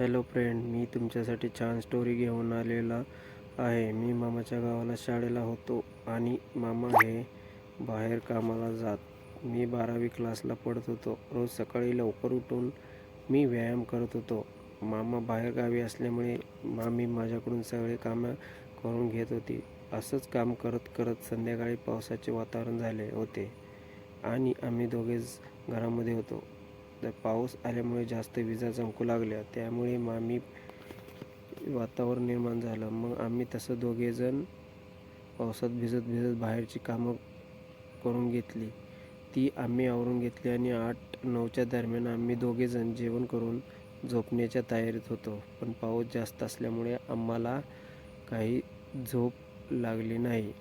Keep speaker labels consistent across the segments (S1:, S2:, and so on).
S1: Hello friend मी तुमच्यासाठी छान story घेऊन आलेला आहे. मी मामाच्या गावाला शाळेला होतो आणि मामा हे बाहेर कामाला जात. मी बारावी क्लासला पडत होतो. रोज सकाळी लवकर उठून मी व्यायाम करत होतो. मामा बाहेरगावी असल्यामुळे मामी माझ्याकडून सगळे कामं करून घेत होती. असंच काम करत करत संध्याकाळी पावसाचे वातावरण झाले होते आणि आम्ही दोघेच घरामध्ये होतो. तर पाऊस आल्यामुळे जास्त विजा चमकू लागल्या. त्यामुळे मामी वातावरण निर्माण झालं. मग आम्ही तसं दोघेजण पावसात भिजत भिजत बाहेरची कामं करून घेतली. ती आम्ही आवरून घेतली आणि आठ नऊच्या दरम्यान आम्ही दोघेजण जेवण करून झोपण्याच्या तयारीत होतो. पण पाऊस जास्त असल्यामुळे आम्हाला काही झोप लागली नाही.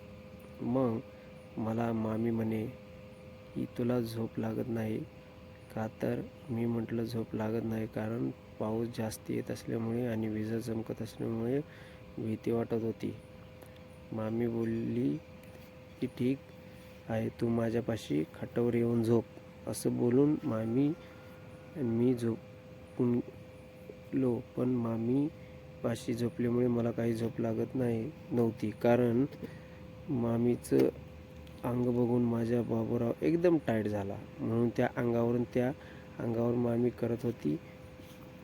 S1: मग मला मामी म्हणे की तुला झोप लागत नाही. का तर मी म्हटलं झोप लागत नाही कारण पाऊस जास्त येत असल्यामुळे आणि विजा चमकत असल्यामुळे भीती वाटत होती. मामी बोलली की ठीक आहे तू माझ्यापाशी खाटावर येऊन झोप. असं बोलून मामी मी झोपून लो पण मामी पाशी झोपल्यामुळे मला काही झोप लागत नाही नव्हती. कारण मामीचं अंग बघून माझ्या बाबूराव एकदम टाईट झाला. म्हणून त्या अंगावरून त्या अंगावर मामी करत होती.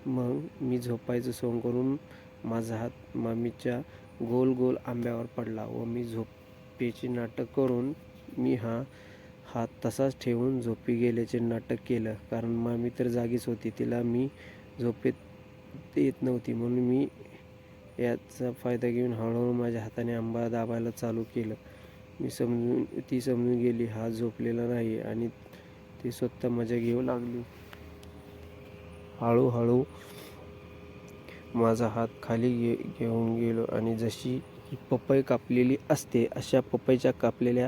S1: मग मी झोपायचं सोंग करून माझा हात मामीच्या गोल गोल आंब्यावर पडला व मी झोपेचे नाटक करून मी हा हात तसाच ठेवून झोपी गेल्याचे नाटक केलं. कारण मामी तर जागीच होती. तिला मी झोपेत येत नव्हती. म्हणून मी याचा फायदा घेऊन हळूहळू माझ्या हाताने आंबा दाबायला चालू केलं. मी समजून ती समजून गेली हा झोपलेला नाही आणि ती स्वतः मजा घेऊ लागली. हळूहळू माझा हात खाली घे घेऊन गेलो आणि जशी ही पपई कापलेली असते अशा पपईच्या कापलेल्या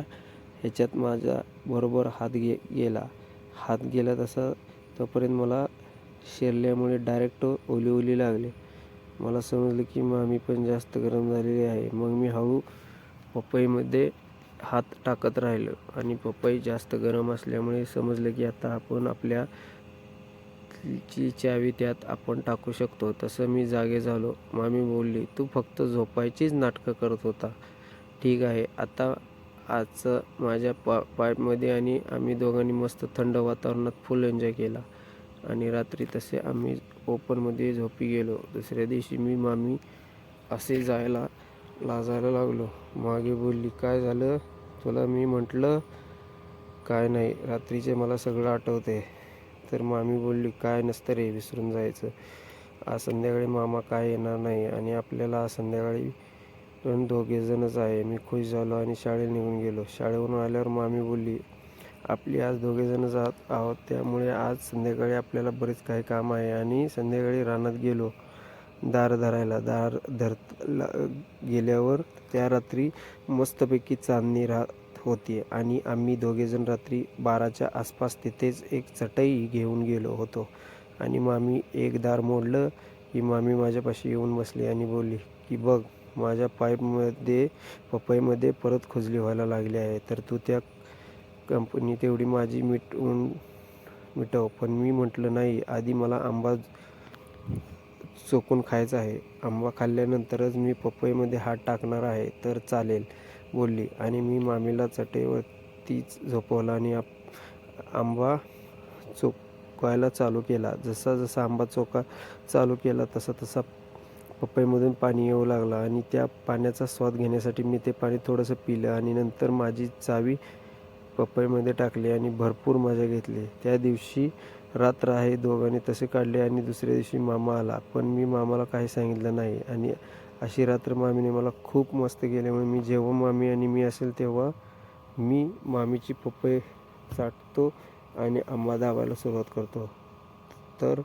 S1: ह्याच्यात माझा बरोबर हात गे गेला. हात गेला तसा तोपर्यंत मला शिरल्यामुळे डायरेक्ट ओली ओली लागले. मला समजलं की मामी पण जास्त गरम झालेली आहे. मग मी हळू पपईमध्ये हात टाकत राहिलो आणि पपई जास्त गरम असल्यामुळे समजलं की आता आपण आपल्या ची चावी त्यात आपण टाकू शकतो. तसं मी जागे झालो. मामी बोलली तू फक्त झोपायचीच नाटकं करत होता. ठीक आहे. आता आजचं माझ्या पा पाईपमध्ये आणि आम्ही दोघांनी मस्त थंड वातावरणात फुल एन्जॉय केला. आणि रात्री तसे आम्ही ओपनमध्ये झोपी गेलो. दुसऱ्या दिवशी मी मामी असे जायला लाजायला लागलो. मागे बोलली काय झालं? तुला मी म्हटलं काय नाही रात्रीचे मला सगळं आठवते. तर मामी बोलली काय नसतं रे विसरून जायचं. आज संध्याकाळी मामा काय येणार नाही आणि आपल्याला आज संध्याकाळी पण दोघेजणच आहे. मी खुश झालो आणि शाळेत निघून गेलो. शाळेवरून आल्यावर मामी बोलली आपली आज दोघेजण जात आहोत त्यामुळे आज संध्याकाळी आपल्याला बरेच काही काम आहे. आणि संध्याकाळी रानात गेलो. दार धरायला दार धरला गेल्यावर त्या रात्री मस्तपैकी चांदणी राहत होती आणि आम्ही दोघेजण रात्री बाराच्या आसपास तिथेच एक चटई घेऊन गेलो होतो. आणि मामी एक दार मोडलं की मामी माझ्यापाशी येऊन बसली आणि बोलली की बघ माझ्या पाईपमध्ये पपईमध्ये परत खुजली व्हायला लागली आहे तर तू त्या कंपनी तेवढी माझी मिटवून मिटव. पण मी म्हटलं नाही आधी मला आंबा चोकून खायचा आहे. आंबा खाल्ल्यानंतरच मी पपईमध्ये हात टाकणार आहे तर चालेल बोलली. आणि मी मामीला चटईवरतीच झोपवला आणि आप आंबा चोकायला चालू केला. जसा जसा आंबा चोका चालू केला तसा तसा पपईमधून पाणी येऊ लागला आणि त्या पाण्याचा स्वाद घेण्यासाठी मी ते पाणी थोडंसं पिलं आणि नंतर माझी चावी पपईमध्ये टाकली आणि भरपूर मजा घेतली. त्या दिवशी रात्र आहे दोघांनी तसे काढले आणि दुसऱ्या दिवशी मामा आला. पण मी मामाला काही सांगितलं नाही आणि अशी रात्र मामीने मला खूप मस्त केल्यामुळे मी जेव्हा मामी आणि मी असेल तेव्हा मी मामीची पप्पे चाटतो आणि आम्हा दाबायला सुरुवात करतो. तर